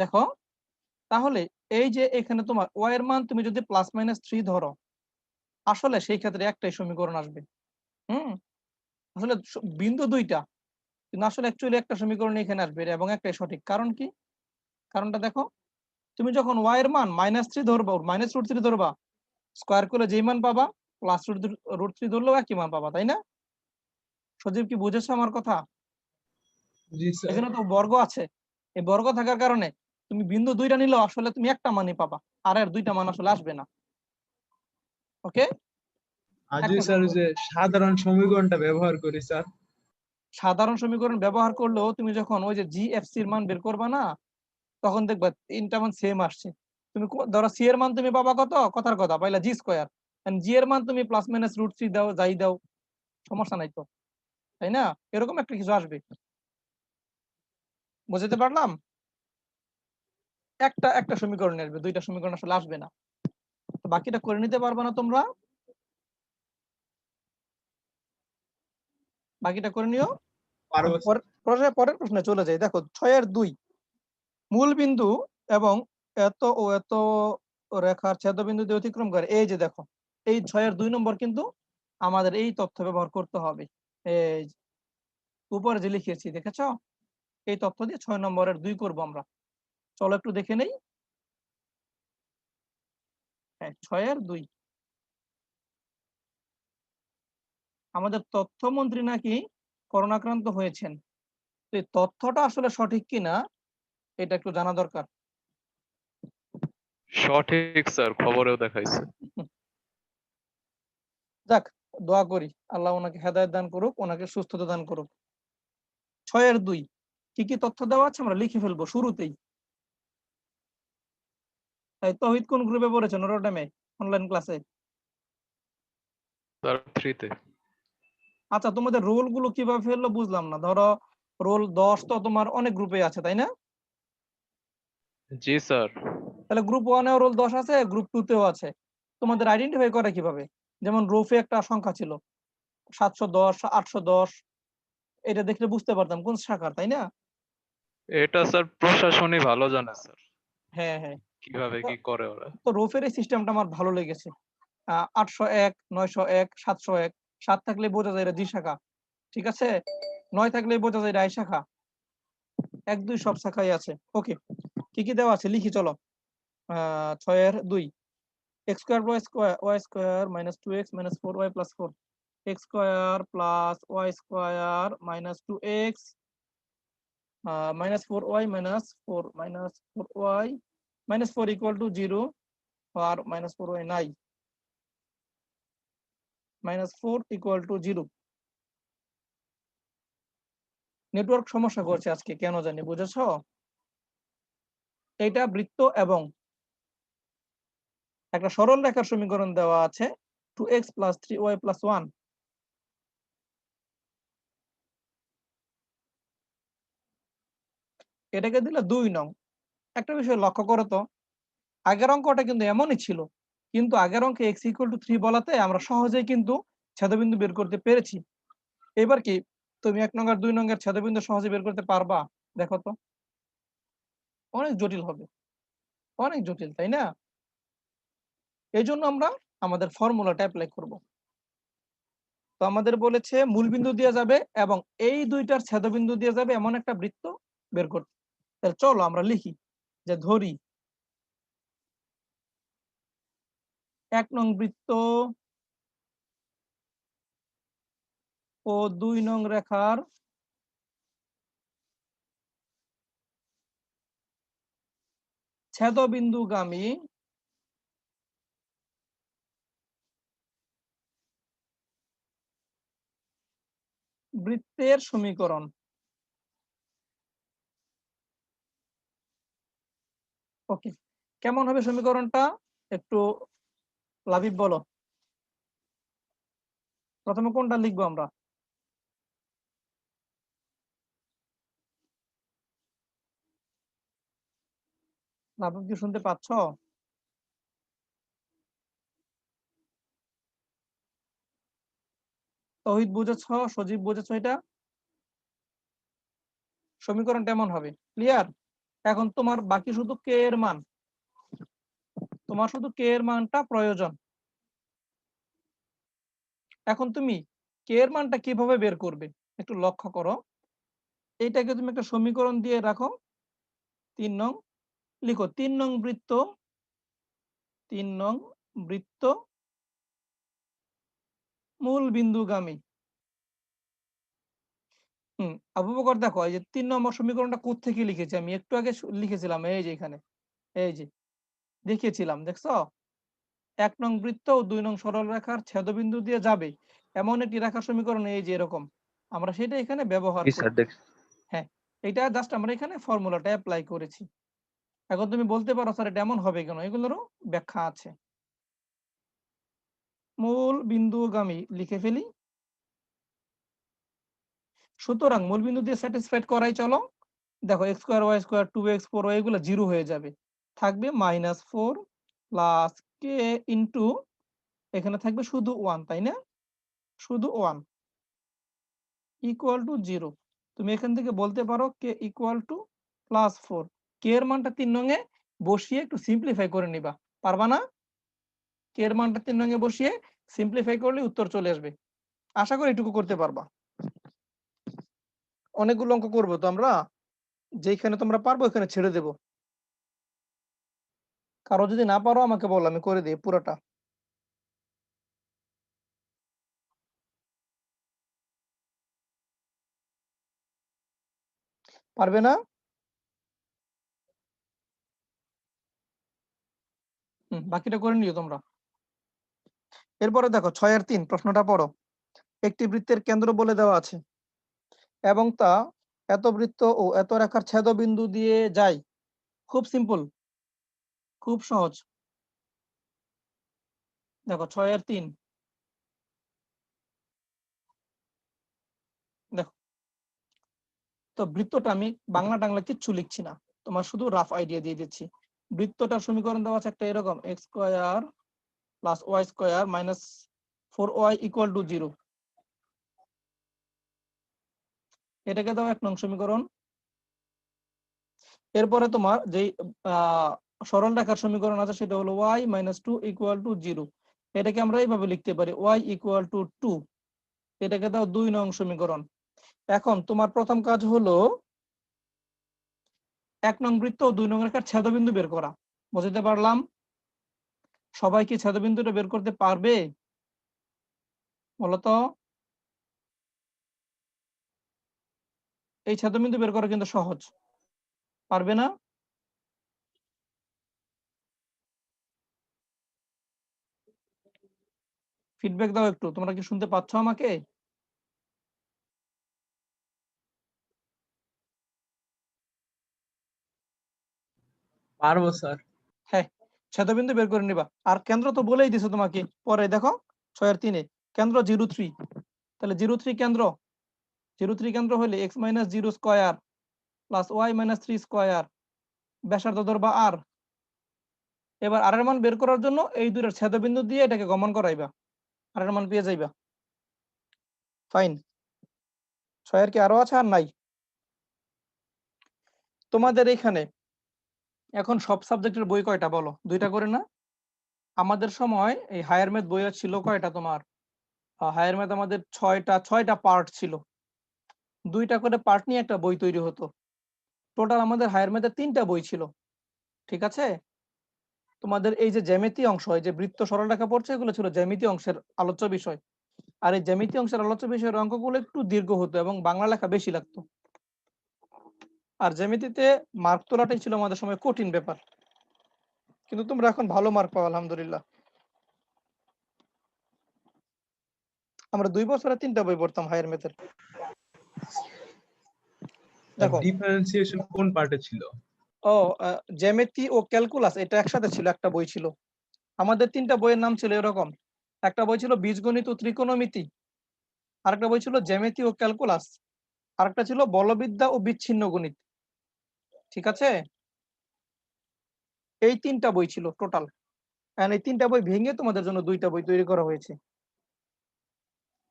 দেখো তাহলে এই যে এখানে তোমার ওয়াই এর মান তুমি যদি প্লাস মাইনাস থ্রি ধরো আসলে সেই ক্ষেত্রে একটাই সমীকরণ আসবে। হুম? আসলে বিন্দু দুইটা কিন্তু আসলে অ্যাকচুয়ালি একটা সমীকরণ এখানে আসবে এবং একটাই সঠিক। কারণ কি? কারণটা দেখো তুমি যখন ওয়াই এর মান মাইনাস থ্রি ধরবা মাইনাস রুট থ্রি ধরবা স্কোয়ার করলে যেই মান পাবা প্লাস রুট রুট থ্রি ধরলেও একই মান পাবা তাই না? সজীব কি বুঝেছ আমার কথা? এখানে তো বর্গ আছে। এই বর্গ থাকার কারণে তুমি বিন্দু দুইটা নিলে আসলে তুমি একটা মানই পাবা। আর এর দুইটা মান আসলে আসবে না। ওকে? আজই স্যার যে সাধারণ সমীকরণটা ব্যবহার করি স্যার। সাধারণ সমীকরণ ব্যবহার করলেও তুমি যখন ওই যে জি এফ এর মান বের করবা না তখন দেখবা তিনটা মান সেম আসছে। তুমি ধরো সি এর মান তুমি পাবা কত? কথার কথা পাইলা জি স্কোয়ার জি এর মান তুমি প্লাস মাইনাস রুট থ্রি দাও যাই দাও সমস্যা নাই তো। তাই না? এরকম একটা কিছু আসবে। বুঝতে পারলাম? একটা একটা সমীকরণ আসবে দুইটা সমীকরণ আসলে আসবে না। তো বাকিটা করে নিতে পারবে না তোমরা? বাকিটা করে নিও। পরের প্রশ্নে- চলে যাই। দেখো ছয়ের দুই মূল বিন্দু এবং এত ও এত রেখার ছেদবিন্দু দিয়ে অতিক্রম করে। এই যে দেখো এই ছয়ের দুই নম্বর কিন্তু আমাদের এই তথ্য ব্যবহার করতে হবে। এই উপরে যে লিখেছি দেখেছ? এই তথ্য দিয়ে ছয় নম্বরের দুই করব আমরা। চলো একটু দেখে নেই। হ্যাঁ ছয় আর দুই। আমাদের তথ্যমন্ত্রী নাকি করোনা আক্রান্ত হয়েছেন। তো এই তথ্যটা আসলে সঠিক কিনা এটা একটু জানা দরকার। সঠিক স্যার খবরেও দেখাইছে। যাক দোয়া করি আল্লাহ ওনাকে হেদায়ত দান করুক ওনাকে সুস্থতা দান করুক। ছয়ের দুই কি কি তথ্য দেওয়া আছে? আমরা লিখে ফেলব শুরুতেই। তাই তহিদ কোন গ্রুপে পড়েছেন রোডামে অনলাইন ক্লাসে স্যার থ্রিতে আচ্ছা তোমাদের রোলগুলো কীভাবে ফেলল বুঝলাম না। ধরো রোল দশ তো তোমার অনেক গ্রুপে আছে তাই না? জি স্যার তাহলে গ্রুপ ওয়ানেও রোল দশ আছে গ্রুপ টু তেও আছে। তোমাদের আইডেন্টিফাই করে কীভাবে? যেমন রোফে একটা সংখ্যা ছিল। সাতশো দশ আটশো দশ এটা দেখলে বুঝতে পারতাম কোন শাখার তাই না? এটা স্যার প্রশাসনই ভালো জানে স্যার হ্যাঁ হ্যাঁ। কীভাবে কি করে ওরা? তো রোফের এই সিস্টেমটা আমার ভালো লেগেছে। আটশো এক নয়শো এক সাতশো এক সাত থাকলে বোঝা যায় এটা দ্বি শাখা ঠিক আছে? নয় থাকলে বোঝা যায় আই শাখা। এক দুই সব শাখাই আছে। ওকে কি কি দেওয়া আছে? লিখি চলো। ছয়ের দুই। X square y square y square minus two x minus four y plus four x square plus y square minus two x minus four y minus four minus four y minus 4 equal to 0 or minus 4 y 9 minus 4 equal to 0 network সমস্যা করছে আজকে, কেন জানি, বুঝেছ? এটা বৃত্ত এবং একটা সরল রেখার সমীকরণ দেওয়া আছে 2x plus 3y plus 1 এটাকে দিলে দুই নং। একটা বিষয় লক্ষ্য করো তো, আগের অঙ্কটা কিন্তু এমনই ছিল। কিন্তু আগের অঙ্কে এক্স ইকুয়াল টু থ্রি বলাতে আমরা সহজেই কিন্তু ছেদবিন্দু বের করতে পেরেছি। এবার কি, তুমি এক নং দুই নঙ্গের ছেদবিন্দু সহজে বের করতে পারবা? দেখো তো। অনেক জটিল হবে। অনেক জটিল, তাই না? এই জন্য আমরা আমাদের ফর্মুলাটা অ্যাপ্লাই করব। তো আমাদের বলেছে মূল বিন্দু দিয়ে যাবে এবং এই দুইটার ছেদবিন্দু দিয়ে যাবে এমন একটা বৃত্ত বের করতে। তাহলে চলো আমরা লিখি। যে ধরি। এক নং বৃত্ত ও দুই নং রেখার ছেদবিন্দুগামী বৃত্তের সমীকরণ। ওকে। কেমন হবে সমীকরণটা? একটু লাবিব বলো। প্রথমে কোনটা লিখব আমরা? লাবিব কি শুনতে পাচ্ছ? তহিদ বুঝেছ, সজীব বুঝেছ এটা? সমীকরণ কেমন হবে? ক্লিয়ার এখন তোমার বাকি শুধু কে এর মান? তোমার শুধু কে এর মানটা প্রয়োজন। এখন তুমি কে এর মানটা কীভাবে বের করবে? একটু লক্ষ্য করো। এইটাকে তুমি একটা সমীকরণ দিয়ে রাখো। তিন নং লিখো, তিন নং বৃত্ত, তিন নং বৃত্ত, মূল বিন্দুগামী। হুম আবু বকর দেখো এই যে তিন নম্বর সমীকরণটা থেকে লিখেছি? আমি একটু আগে লিখেছিলাম এই যে এখানে এই যে দেখিয়েছিলাম দেখছ? এক নং বৃত্ত ও দুই নং সরল রেখার ছেদবিন্দু দিয়ে যাবে। এমন একটি রেখা সমীকরণ এই যে এরকম আমরা সেটা এখানে ব্যবহার দেখ এটা জাস্ট আমরা এখানে ফর্মুলাটা অ্যাপ্লাই করেছি। এখন তুমি বলতে পারো স্যার এটা এমন হবে কেন? এগুলোরও ব্যাখ্যা আছে। মূল বিন্দুগামী লিখে ফেলি। সুতরাং মূল বিন্দু দিয়ে স্যাটিসফাইড করাই চলো দেখো x square y square two x four y এগুলো জিরো হয়ে যাবে। থাকবে minus four plus k into এখানে থাকবে শুধু ওয়ান তাই না? শুধু ওয়ান ইকুয়াল টু জিরো তুমি এখান থেকে বলতে পারো k equal to plus four k এর মানটা তিন নঙে বসিয়ে একটু সিম্পলিফাই করে নিবা। পারবা না? কে এর মানটা তিন নঙে বসিয়ে সিম্পলিফাই করলে উত্তর চলে আসবে। আশা করি এটুকু করতে পারবা। অনেকগুলো অঙ্ক করব তো আমরা। যেখানে তোমরা পারব ওখানে ছেড়ে দেব। কারও যদি না পারো আমাকে বলো, আমি করে দিই পুরোটা। পারবে না? বাকিটা করে নিও তোমরা। এরপরে দেখো, ছয় আর তিন, প্রশ্নটা পড়ো। একটি বৃত্তের কেন্দ্র বলে দেওয়া আছে। এবং তা এত বৃত্ত ও এত রেখার ছেদবিন্দু দিয়ে যায়। খুব সিম্পল খুব সহজ। দেখো ছয়ের তিন। দেখো, তো বৃত্তটা আমি বাংলা টাংলা কিচ্ছু লিখছি না। তোমার শুধু রাফ আইডিয়া দিয়ে দিচ্ছি। বৃত্তটার সমীকরণ দেওয়া আছে একটা এরকম x square plus y square minus four y equal to zero এটাকে দাও এক নং সমীকরণ। এরপরে তোমার যে সরল রেখার সমীকরণ আছে সেটা হলো y minus two equal to zero এটাকে আমরা এইভাবে লিখতে পারি ওয়াই ইকুয়াল টু টু এটাকে দাও দুই নং সমীকরণ। এখন তোমার প্রথম কাজ হলো এক নং বৃত্ত দুই নং রেখার ছেদবিন্দু বের করা। বুঝতে পারলাম? সবাই কি ছেদবিন্দুটা বের করতে পারবে? বলতো? এই ছেদবিন্দু বের করা কিন্তু সহজ। পারবে না? ফিডব্যাক দাও একটু তোমরা কি শুনতে পাচ্ছ আমাকে? পারব স্যার ছেদবিন্দু বের করে নিবা। আর কেন্দ্র তো বলেই দিছে তোমাকে পরে দেখো ছয়ের তিনে। কেন্দ্র জিরো থ্রি। তাহলে জিরো থ্রি কেন্দ্র জিরো থ্রি কেন্দ্র হলে x minus zero square plus y minus three square ব্যাসার্ধ ধরবা আর এবার আর এর মান বের করার জন্য এই দুইটার ছেদবিন্দু দিয়ে এটাকে গমন করাইবা। আর এর মান পেয়ে যাইবা। ফাইন ছয়ের কি আরও আছে? আর নাই। তোমাদের এখানে এখন সব সাবজেক্টের বই কয়টা বলো? দুইটা করে না? আমাদের সময় এই হায়ার ম্যাথ বইয়া ছিল কয়টা তোমার? হায়ার ম্যাথ আমাদের ছয়টা ছয়টা পার্ট ছিল। দুইটা করে পার্ট নিয়ে একটা বই তৈরি হতো। টোটাল আমাদের হায়ার ম্যাথের তিনটা বই ছিল। ঠিক আছে? তোমাদের এই যে জ্যামিতি অংশ, এই যে বৃত্ত সরলরেখা পড়ছে, এগুলো ছিল জ্যামিতি অংশের আলোচ্য বিষয়। আর এই জ্যামিতি অংশের আলোচ্য বিষয়ের অঙ্কগুলো একটু দীর্ঘ হতো এবং বাংলা লেখা বেশি লাগতো। আর জ্যামিতিতে মার্ক তোলাটাই ছিল আমাদের সময় কঠিন ব্যাপার। কিন্তু তোমরা এখন ভালো মার্ক পাও, আলহামদুলিল্লাহ। আমরা দুই বছরে তিনটা বই পড়তাম হায়ার ম্যাথের দেখো ডিফারেন্সিয়েশন কোন পার্টে ছিল? ও জ্যামিতি ও ক্যালকুলাস এটা একসাথে ছিল একটা বই ছিল। আমাদের তিনটা বইয়ের নাম ছিল এরকম। একটা বই ছিল বীজগণিত ও ত্রিকোণমিতি আরেকটা বই ছিল জ্যামিতি ও ক্যালকুলাস আরেকটা ছিল বলবিদ্যা ও বিচ্ছিন্ন গণিত। ঠিক আছে? এই তিনটা বই ছিল টোটাল এই তিনটা বই ভেঙে তোমাদের জন্য দুইটা বই তৈরি করা হয়েছে।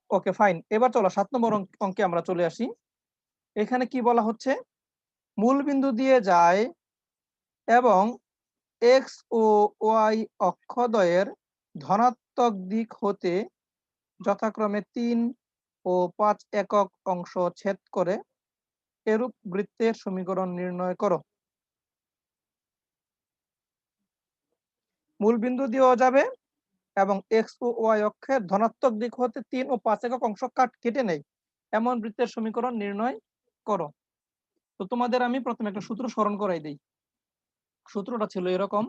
ওকে ফাইন এবার চলো সাত নম্বর অঙ্ক- অঙ্কে আমরা চলে আসি। এখানে কি বলা হচ্ছে? মূল বিন্দু দিয়ে যায় এবং এক্স ও ওয়াই অক্ষদ্বয়ের ধনাত্মক দিক হতে যথাক্রমে তিন ও পাঁচ একক অংশ ছেদ করে এরূপ বৃত্তের সমীকরণ নির্ণয় করো। মূল বিন্দু দিয়েও যাবে এবং এক্স ও ওয়াই অক্ষের ধনাত্মক দিক হতে তিন ও পাঁচ একক অংশ কাট, কেটে নেই এমন বৃত্তের সমীকরণ নির্ণয় করো। তো তোমাদের আমি প্রথমে একটা সূত্র স্মরণ করাই দিই। সূত্রটা ছিল এরকম।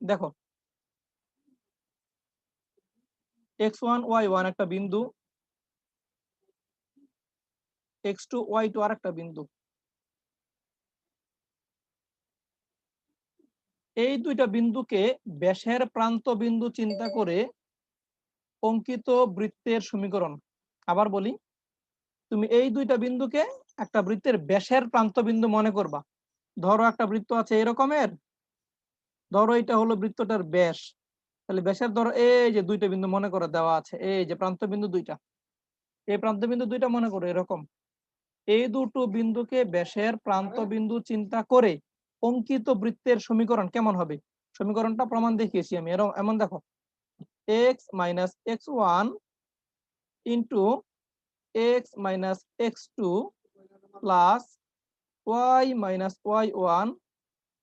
দেখো। এক্স ওয়ান ওয়াই ওয়ান একটা বিন্দু। এক্স টু ওয়াই টু আর একটা বিন্দু। এই দুইটা বিন্দুকে ব্যাসের প্রান্ত বিন্দু চিন্তা করে অঙ্কিত বৃত্তের সমীকরণ। আবার বলি। তুমি এই দুইটা বিন্দুকে একটা বৃত্তের ব্যাসের প্রান্ত বিন্দু মনে করবা। ধরো একটা বৃত্ত আছে এরকমের ধরো এটা হলো বৃত্তটার ব্যাস। তাহলে ব্যাসের ধরো এই যে দুইটা বিন্দু মনে করে দেওয়া আছে, এই যে প্রান্ত বিন্দু দুইটা, এই প্রান্ত বিন্দু দুইটা মনে করো এরকম। এই দুটো বিন্দুকে ব্যাসের প্রান্ত বিন্দু চিন্তা করে অঙ্কিত বৃত্তের সমীকরণ কেমন হবে? সমীকরণটা প্রমাণ দেখিয়েছি আমি। এরকম এমন দেখো x minus x one into x minus x two plus y minus y one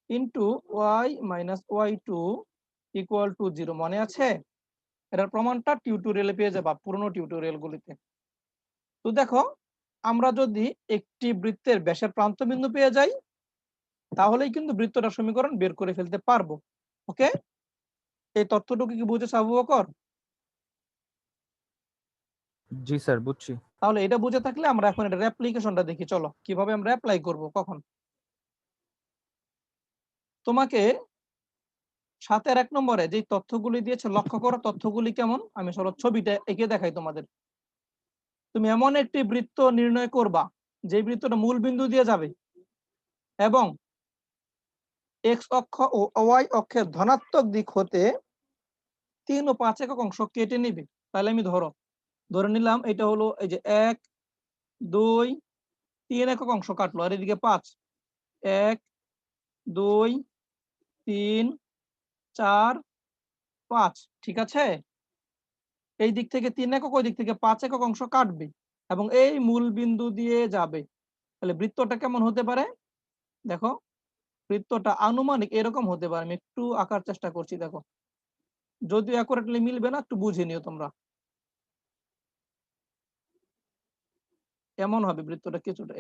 into y minus y two equal to zero মনে আছে? এটার প্রমাণটা টিউটোরিয়ালে পেয়ে যাবা, পুরনো টিউটোরিয়াল গুলিতে। তো দেখো, আমরা যদি একটি বৃত্তের ব্যাসের প্রান্ত বিন্দু পেয়ে যাই, তাহলেই কিন্তু বৃত্তটা সমীকরণ বের করে ফেলতে পারব। ওকে এই তথ্যটুকু কি বুঝেছ আবু বকর? জি স্যার, বুঝছি। তাহলে এটা বুঝে থাকলে আমরা এখন এটার অ্যাপ্লিকেশনটা দেখি। চলো, কীভাবে আমরা অ্যাপ্লাই করব, কখন? তোমাকে সাতের এক নম্বরে যে তথ্যগুলি দিয়েছে, লক্ষ্য করো তথ্যগুলি কেমন? আমি সরল ছবিটা এঁকে দেখাই তোমাদের। তুমি এমন একটি বৃত্ত নির্ণয় করবা যে বৃত্তটা মূল বিন্দু দিয়ে যাবে এবং এক্স অক্ষ ও ওয়াই অক্ষের ধনাত্মক দিক হতে তিন ও পাঁচ একক অংশ কেটে নিবে। তাহলে আমি ধরো ধরে নিলাম এটা হলো এই যে এক, দুই, তিন একক অংশ কাটলো, আর এদিকে পাঁচ। এক, দুই, তিন, চার, পাঁচ, ঠিক আছে? এই দিক থেকে তিন একক, ওই দিক থেকে পাঁচ একক অংশ কাটবে এবং এই মূল বিন্দু দিয়ে যাবে। তাহলে বৃত্তটা কেমন হতে পারে? দেখো, বৃত্তটা আনুমানিক এরকম হতে পারে। আমি একটু আঁকার চেষ্টা করছি, দেখো। যদিও অ্যাকুরেটলি মিলবে না, একটু বুঝে নিও তোমরা। এমন হবে বৃত্তটা কিছুটা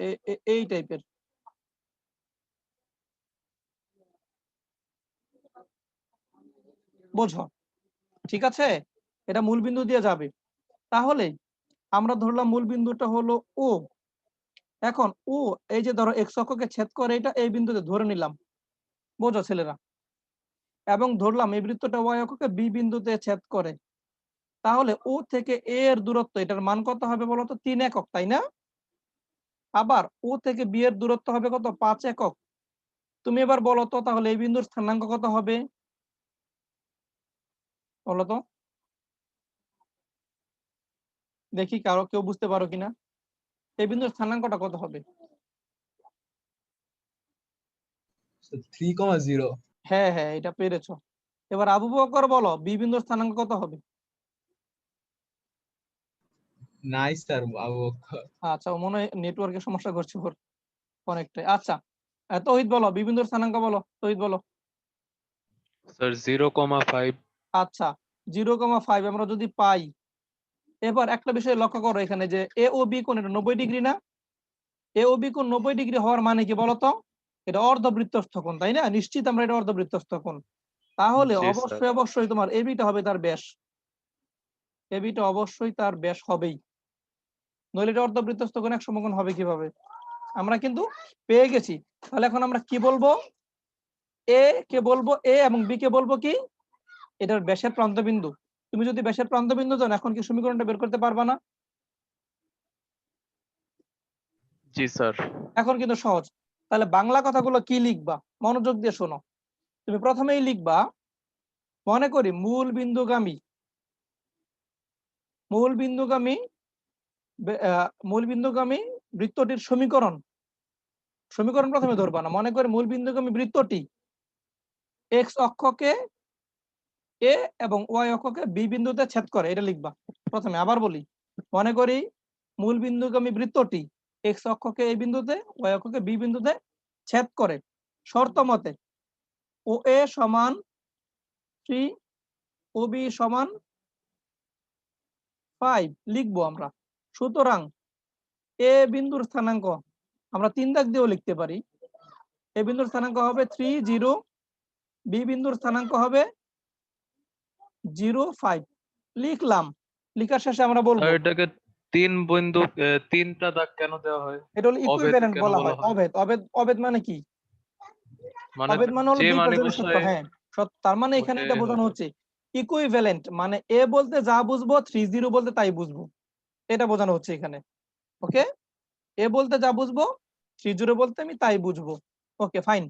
এই টাইপের বোঝো? ঠিক আছে? এটা মূল বিন্দু দিয়ে যাবে। তাহলে আমরা ধরলাম মূল বিন্দুটা হলো ও এখন ও এই যে ধরো এক্স অক্ষকে ছেদ করে এটা এই বিন্দুতে ধরে নিলাম। বোঝো ছেলেরা? এবং ধরলাম এই বৃত্তটা ওয়াই অক্ষকে বি বিন্দুতে ছেদ করে। তাহলে ও থেকে এ এর দূরত্ব এটার মান কত হবে বলতো? তিন একক, তাই না? আবার ও থেকে বি এর দূরত্ব হবে কত? পাঁচ একক। তুমি এবার বলো তো তাহলে এই বিন্দুর স্থানাঙ্ক কত হবে? বলো তো। দেখি কারও কেউ বুঝতে পারো কিনা? এই বিন্দুর স্থানাঙ্কটা কত হবে? থ্রি কমা জিরো হ্যাঁ হ্যাঁ এটা পেরেছ। এবার আবু বকর বলো বি বিন্দুর স্থানাঙ্ক কত হবে? নাই স্যার আচ্ছা মনে হয় নেটওয়ার্কের সমস্যা করছে ওর অনেকটাই। আচ্ছা তৌহিদ বলো বি বিন্দুর স্থানাঙ্ক বলো তৌহিদ বলো। স্যার জিরো কমা ফাইভ আচ্ছা জিরো কমা ফাইভ আমরা যদি পাই এবার একটা বিষয় লক্ষ্য করো এখানে যে এ ও বি কোণ এটা নব্বই ডিগ্রি না? এ ও বি কোণ নব্বই ডিগ্রি হওয়ার মানে কি বলতো? এটা অর্ধবৃত্তস্থ কোণ তাই না? নিশ্চিত আমরা এটা অর্ধবৃত্তস্থ কোণ। তাহলে অবশ্যই অবশ্যই তোমার এবিটা হবে তার ব্যাস। এবিটা অবশ্যই তার ব্যাস হবেই। নইলে এটা অর্ধবৃত্তস্থ কোণ এক সমকোণ হবে কীভাবে? আমরা কিন্তু পেয়ে গেছি। তাহলে এখন আমরা কি বলব? এ কে বলব এ এবং বি কে বলব কি? এটার ব্যাসের প্রান্তবিন্দু। তুমি যদি ব্যাসের প্রান্তবিন্দু জানো এখন কি সমীকরণটা বের করতে পারবা না? জি স্যার। এখন কিন্তু সহজ। তাহলে বাংলা কথাগুলো কি লিখবা? মনোযোগ দিয়ে শোনো। তুমি প্রথমেই লিখবা মনে করি মূল বিন্দুগামী। মূল বিন্দুগামী বে- আহ, মূল বিন্দুগামী বৃত্তটির সমীকরণ। সমীকরণ প্রথমে ধরবা না। মনে করে মূল বিন্দুগামী বৃত্তটি এক্স অক্ষকে এ এবং ওয়াই অক্ষকে বি বিন্দুতে ছেদ করে এটা লিখবা। প্রথমে আবার বলি মনে করি মূল বিন্দুগামী বৃত্তটি এক্স অক্ষকে এ বিন্দুতে ওয়াই অক্ষকে বি বিন্দুতে ছেদ করে। শর্ত মতে ও এ সমান থ্রি ও বি সমান ফাইভ লিখব আমরা। সুতরাং এ বিন্দুর স্থানাঙ্ক আমরা তিন দাগ দিয়েও লিখতে পারি। এ বিন্দুর স্থানাঙ্ক হবে থ্রি জিরো বি বিন্দুর স্থানাঙ্ক হবে জিরো ফাইভ লিখলাম। লিখার শেষে আমরা বলব এটাকে তিন বিন্দু তিনটা দাগ কেন দেওয়া হয়? এটা হলো ইকুইভ্যালেন্ট বলা হয়? অভেদ অভেদ অভেদ মানে কি? মানে অভেদ মানে হলো দুই পর্যায়ের সত্য হ্যাঁ। তার মানে এখানে এটা বোঝানো হচ্ছে ইকুইভ্যালেন্ট মানে এ বলতে যা বুঝব থ্রি জিরো বলতে তাই বুঝব। এটা বোঝানো হচ্ছে এখানে। ওকে? এ বলতে যা বুঝব থ্রি জিরো বলতে আমি তাই বুঝব। ওকে ফাইন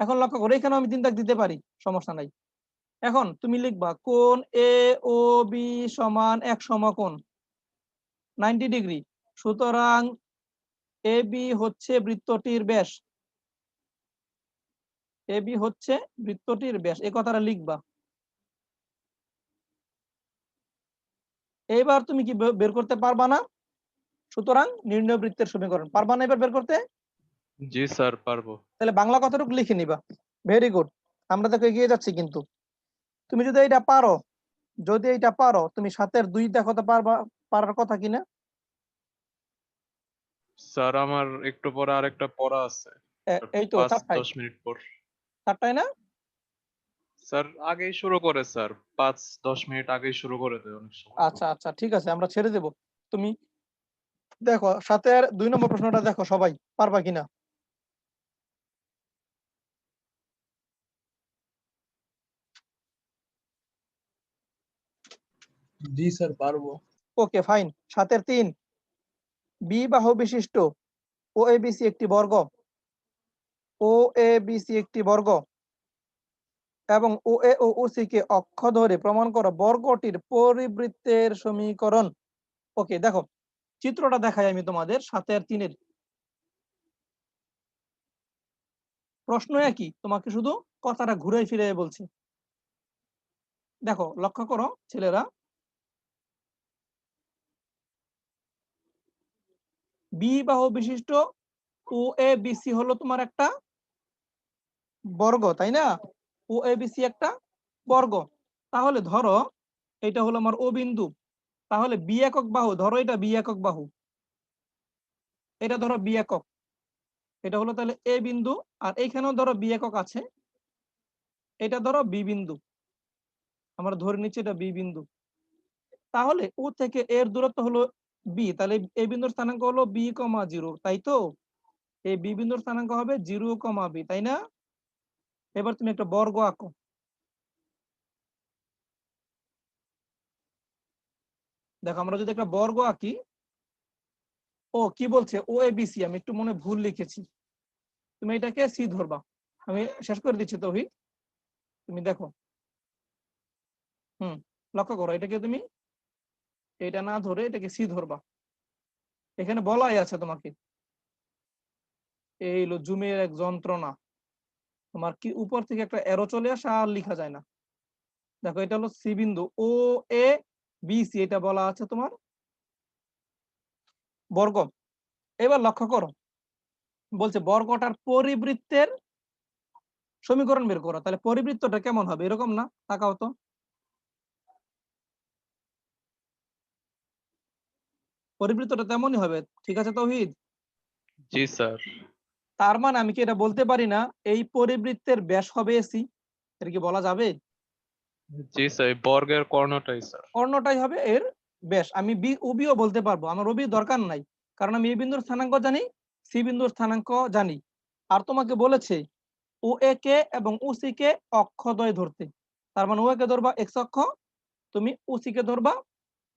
এখন লক্ষ্য করো এখানে আমি তিন দিতে পারি, সমস্যা নাই। এখন তুমি লিখবা কোন এ ও বি সমান এক সমকোণ নাইনটি ডিগ্রি সুতরাং এ বি হচ্ছে বৃত্তটির ব্যাস। এ বি হচ্ছে বৃত্তটির ব্যাস। এ কথাটা লিখবা। এইবার তুমি কি বের করতে পারবা না? সুতরাং নির্ণয় বৃত্তের সমীকরণ। পারবা না এবার বের করতে? জি স্যার পারব। তাহলে বাংলা কথাটুকু লিখে নিবা? ভেরি গুড আমরা দেখো এগিয়ে যাচ্ছি কিন্তু। তুমি যদি এটা পারো যদি এটা পারো তুমি সাতের দুই দেখাতে পারবা পারার কথা কিনা স্যার আমার একটু পরে আরেকটা পড়া আছে। এই তো পাঁচ চারটায়। দশ মিনিট পর। চারটায় না? স্যার আগেই শুরু করে স্যার। পাঁচ দশ মিনিট আগেই শুরু করে দেয় অনেক সময়। আচ্ছা আচ্ছা ঠিক আছে আমরা ছেড়ে দেব। তুমি দেখো সাতের দুই নম্বর প্রশ্নটা দেখো সবাই পারবা কিনা? জি স্যার পারব। Okay fine. সাতের তিন। বি বাহু বিশিষ্ট। ও এ বিসি একটি বর্গ। ও এ বিসি একটি বর্গ। এবং ও এ ও ও সি কে অক্ষ ধরে প্রমাণ করো বর্গটির পরিবৃত্তের সমীকরণ। ওকে, দেখো, চিত্রটা দেখাই আমি তোমাদের সাতের তিনের। প্রশ্ন একই, তোমাকে শুধু কথাটা ঘুরে ফিরে বলছি। দেখো, লক্ষ্য করো, ছেলেরা। বি বাহু বিশিষ্ট ও এ বিসি হলো তোমার একটা বর্গ, তাই না? ও এ বিসি একটা বর্গ। তাহলে ধরো এটা হলো আমার ও বিন্দু। তাহলে বি একক বাহু, ধরো এটা বি একক বাহু। এটা ধরো বি একক। এটা হলো তাহলে এ বিন্দু, আর এইখানেও ধরো বি একক আছে। এটা ধরো বি বিন্দু। আমরা ধরে নিচ্ছি এটা বি বিন্দু। তাহলে ও থেকে এর দূরত্ব হলো বি তাহলে এ বিন্দুর স্থানাঙ্ক হলো বি কমা জিরো। তাই তো? এই বি বিন্দুর স্থানাঙ্ক হবে জিরো, কমা বি তাই না? এবার তুমি একটা বর্গ আঁকো। দেখো, আমরা যদি একটা বর্গ আঁকি, ও কি বলছে? ও, এ, বি, সি, আমি একটু মনে ভুল লিখেছি। তুমি এটাকে সি ধরবা। আমি শেষ করে দিচ্ছি, তৌহিদ। তুমি দেখো। হুম, লক্ষ্য করো, এটাকে তুমি এটা না ধরে এটাকে সি ধরবা। এখানে বলাই আছে তোমাকে। এই হলো জুমের এক যন্ত্রণা। তোমার কি উপর থেকে একটা এরো চলে আসে আর লেখা যায় না। দেখো এটা হলো সি বিন্দু ও এ বি সি এটা বলা আছে তোমার বর্গ। এবার লক্ষ্য করো, বলছে বর্গটার পরিবৃত্তের সমীকরণ বের করো, তাহলে পরিবৃত্তটা কেমন হবে? এরকম না? তাকাও তো। পরিবৃত্তটা তেমনই হবে, ঠিক আছে তৌহিদ? জি, স্যার। তার মানে আমি কি এটা বলতে পারি না? এই পরিবৃত্তের ব্যাস হবে এসি? এটা কি বলা যাবে? জি স্যার বর্গের কর্ণটাই স্যার। কর্ণটাই হবে এর ব্যাস। আমি বি উবিও বলতে পারব। আমার রবি দরকার নাই। কারণ আমি এই বিন্দুর স্থানাঙ্ক জানি সি বিন্দুর স্থানাঙ্ক জানি। আর তোমাকে বলেছে ও এ কে এবং ও সি কে অক্ষদ্বয় ধরতে। তার মানে ও এ কে ধরবা এক্স অক্ষ তুমি ও সি কে ধরবা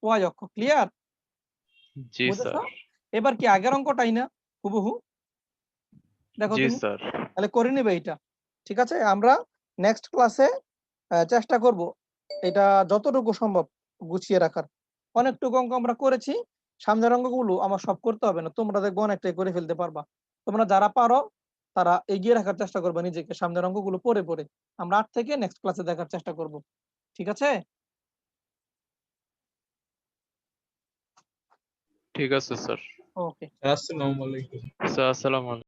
ওয়াই অক্ষ। ক্লিয়ার? জি স্যার। এবার কি আগের অঙ্কটাই না? হুবহু। দেখো জি স্যার। তাহলে করে নেবে এটা ঠিক আছে? আমরা নেক্সট ক্লাসে চেষ্টা করব এটা যতটুকু সম্ভব গুছিয়ে রাখার। অনেকটুকু অঙ্ক আমরা করেছি। সামনের অঙ্কগুলো আমার সব করতে হবে না। তোমরা দেখব অনেকটাই করে ফেলতে পারবা। তোমরা যারা পারো তারা এগিয়ে রাখার চেষ্টা করবে নিজেকে। সামনের অঙ্কগুলো পড়ে পড়ে। আমরা আট থেকে নেক্সট ক্লাসে দেখার চেষ্টা করব। ঠিক আছে? ঠিক আছে স্যার। ওকে আসসালামু আলাইকুম। স্যার আসসালামু আলাইকুম।